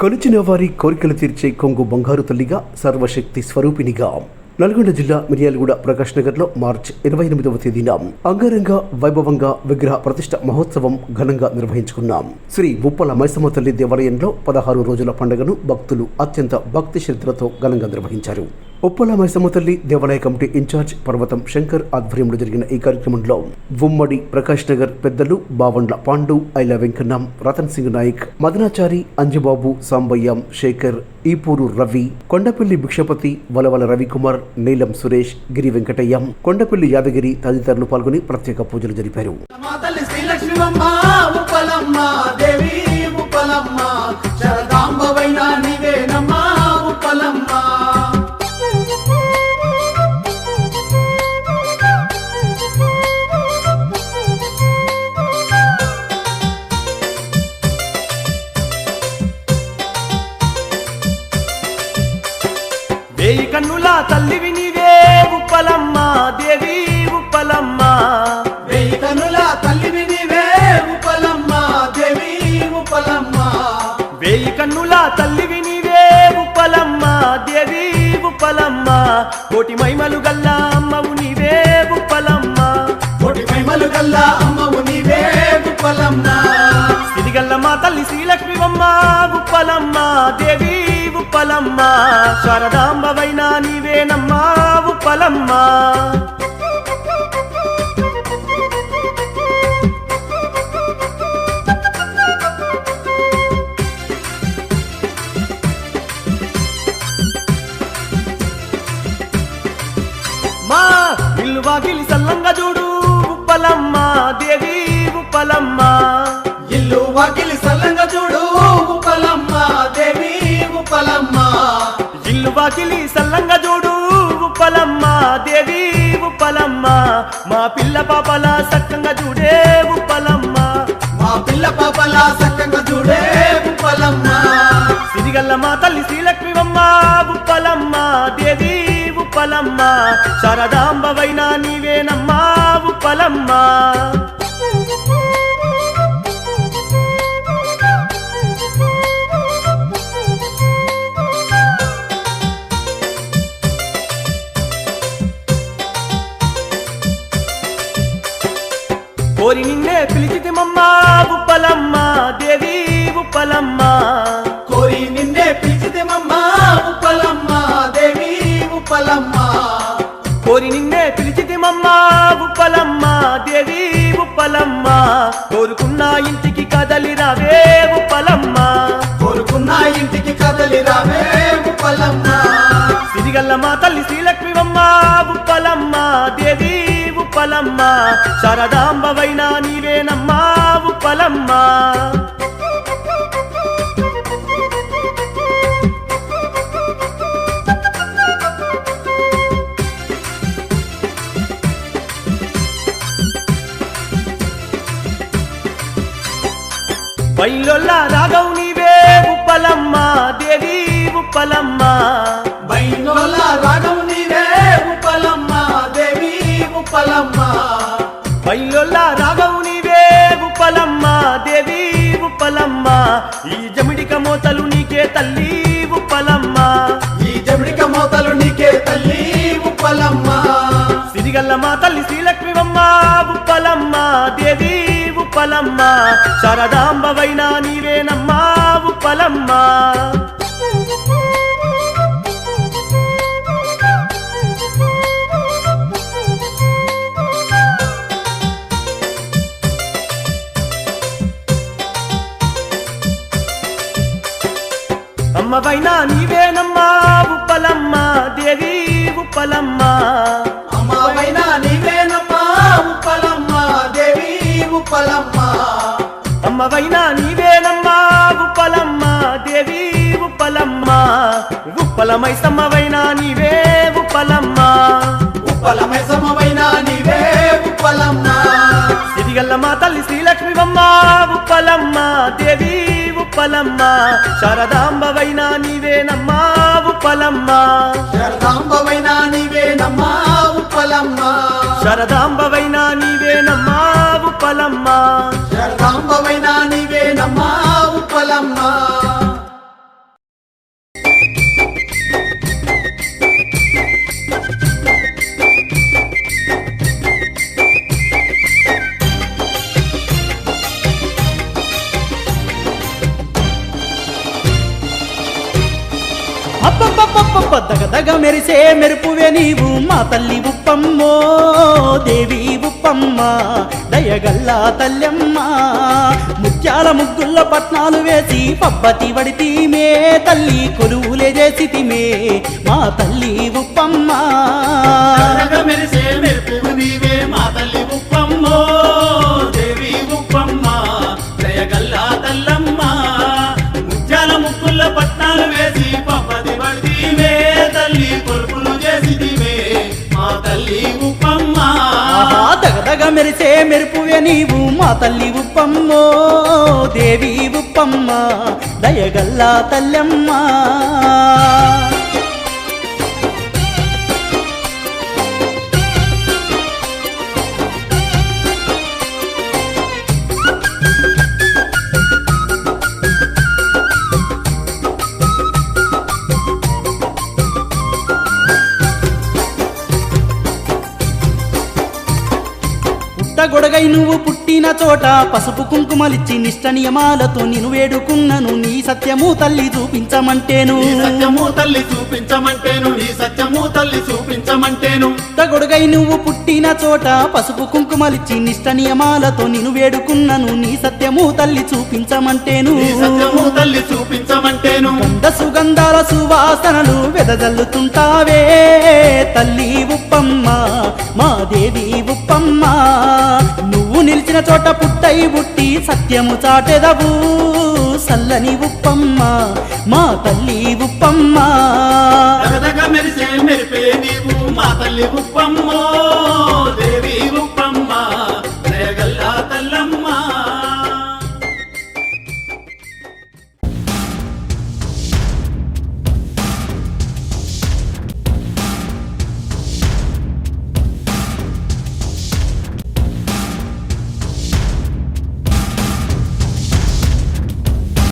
కొలిచిన వారి కోరికలు తీర్చే కొంగు బంగారు తల్లిగా సర్వశక్తి స్వరూపిణిగా. నల్గొండ జిల్లా మిర్యాలగూడ ప్రకాష్ నగర్లో మార్చ్ ఇరవై ఎనిమిదవ తేదీన అంగరంగ వైభవంగా విగ్రహ ప్రతిష్ట మహోత్సవం ఘనంగా నిర్వహించుకున్నాం. శ్రీ ఉప్పల మైసమ్మ తల్లి దేవాలయంలో పదహారు రోజుల పండుగను భక్తులు అత్యంత భక్తి శ్రద్ధలతో ఘనంగా నిర్వహించారు. ఉప్పల మైసమ్మతల్లి దేవాలయ కమిటీ ఇన్ఛార్జ్ పర్వతం శంకర్ ఆధ్వర్యంలో జరిగిన ఈ కార్యక్రమంలో ఉమ్మడి ప్రకాష్ నగర్ పెద్దలు బావండ్ల పాండు ఐల వెంకన్నం రతన్ సింగ్ నాయక్ మదనాచారి అంజబాబు సాంబయ్యం శేఖర్ ఈపూరు రవి కొండపల్లి భిక్షపతి వలవల రవికుమార్ నీలం సురేష్ గిరి వెంకటయ్యం కొండపల్లి యాదగిరి తదితరులు పాల్గొని ప్రత్యేక పూజలు జరిపారు. ఉప్పలమ్మ దేవి తల్లివి నీవే ఉప్పలమ్మ దేవి ఉప్పలమ్మ. వెయ్యి కనుల తల్లివి నీవే ఉప్పలమ్మ దేవి ఉప్పలమ్మ. వేయి కన్నుల తల్లివి నీవే ఉప్పలమ్మ దేవి ఉప్పలమ్మ. కోటి మైమలు గల్ల అమ్మవు నీవే ఉప్పలమ్మ. కోటి మహిమలు గల్ల అమ్మవు నీవే ఉప్పలమ్మ. సిరిగల్ల మా తల్లి శ్రీలక్ష్మివమ్మ ఉప్పలమ్మ దేవి ఉప్పలమ్మ. నీవేనమ్మా ఉప్పలమ్మ మా ఇల్లు వాకిలి సల్లంగా చూడు ఉప్పలమ్మ దేవి ఉప్పలమ్మ. ఇల్లు వాకిలి సల్లంగా చూడు ఉప్పలమ్మ దేవి ఉప్పలమ్మ. ఇల్లు వాకిలి సల్లంగా చూడు ఉప్పలమ్మ. దేవి ఉప్పలమ్మ. మా పిల్ల పాపల సక్కంగా చూడే ఉప్పలమ్మ. మా పిల్ల పాపల సక్కంగా చూడే ఉప్పలమ్మ. సిరిగల్ల మా తల్లి శ్రీలక్ష్మివమ్మ ఉప్పలమ్మ. దేవి ఉప్పలమ్మ. శారదాంబవైన నీవేనమ్మా ఉప్పలమ్మ. కోరి నిన్నే పిలిచితిమమ్మ ఉప్పలమ్మ దేవి ఉప్పలమ్మ. కోరి నిన్నే పిలిచితేమమ్మా ఉప్పలమ్మ దేవి ఉప్పలమ్మ. కోరి నిన్నే పిలిచితిమమ్మ ఉప్పలమ్మ దేవి ఉప్పలమ్మ. కోరుకున్న ఇంటికి కదలి రావే ఉప్పలమ్మ. కోరుకున్న ఇంటికి కదలి రావే ఉప్పలమ్మ. సిరిగల్ల మా తల్లి శ్రీలక్ష్మివమ్మ ఉప్పలమ్మ దేవి ఉప్పలమ్మ. శారదాంబవైన నీవేనమ్మా ఉప్పలమ్మ. బయలొల్ల రాగవు నీవే ఉప్పలమ్మ దేవి ఉప్పలమ్మ. ఉప్పలమ్మ బయలొల్ల రాగవు నీవే ఉప్పలమ్మ దేవి ఉప్పలమ్మ ఈ జమిడిక మోతలు నీకే తల్లి ఉప్పలమ్మ ఈ జమిడిక మోతలు నీకే తల్లి ఉప్పలమ్మ సిరిగల్ల మా తల్లి శ్రీలక్ష్మివమ్మ ఉప్పలమ్మ దేవి ఉప్పలమ్మ శారదాంబవైన నీవేనమ్మా అమ్మవైనా నీవేనమ్మా ఉప్పలమ్మ దేవి ఉప్పలమ్మ. ఉప్పలమై సమ్మవైనా నీవే ఉప్పలమ్మ. ఉప్పలమై సమవైన నీవే ఉప్పలమ్మ. సిరిగల్ల మా తల్లి శ్రీలక్ష్మివమ్మ ఉప్పలమ్మ దేవి ఉప్పలమ్మ. శారదాంబవైన నీవేనమ్మా ఉప్పలమ్మ. శరదాంబవైన నీవేనమ్మా ఉప్పలమ్మ. శారదాంబవైన దగదగ మెరిసే మెరుపువే నీవు మా తల్లి ఉప్పమ్మో దేవి ఉప్పమ్మ దయగల్లా తల్లెమ్మ. ముత్యాల ముగ్గుల్ల పట్నాలు వేసి పబ్బతి వడితీమే తల్లి కొలువులే చేసితిమే మా తల్లి ఉప్పమ్మ. మెరిసే మెరుపు మెరిసే మెరుపువే నీవు మా తల్లి ఉప్పమ్మో దేవి ఉప్పమ్మ దయగల్లా తల్లెమ్మా. పుట్టగొడగై నువ్వు పుట్టిన చోట పసుపు కుంకుమలిచ్చి నిష్ట నియమాలతో నిన్ను వేడుకున్నను. నీ సత్యము తల్లి చూపించమంటేను. సత్యము తల్లి చూపించమంటేను. నీ సత్యము తల్లి చూపించమంటేను. పుట్టగొడగై నువ్వు పుట్టిన చోట పసుపు కుంకుమలిచ్చి నిష్ట నియమాలతో నిన్ను వేడుకున్నను. నీ సత్యము తల్లి చూపించమంటేను. సత్యము తల్లి చూపించమంటేను గంధ సుగంధాల సువాసనలు వెదజల్లుతుంటావే. తల్లి ఉప్పమ్మ మా దేవి ఉప్పమ్మ నువ్వు నిలిచిన చోట పుట్టై బుట్టి సత్యము చాటెదవు. సల్లని ఉప్పమ్మ మా తల్లి ఉప్పమ్మ. మెరిసే మెరిపే నీవు మా తల్లి ఉప్పమ్మ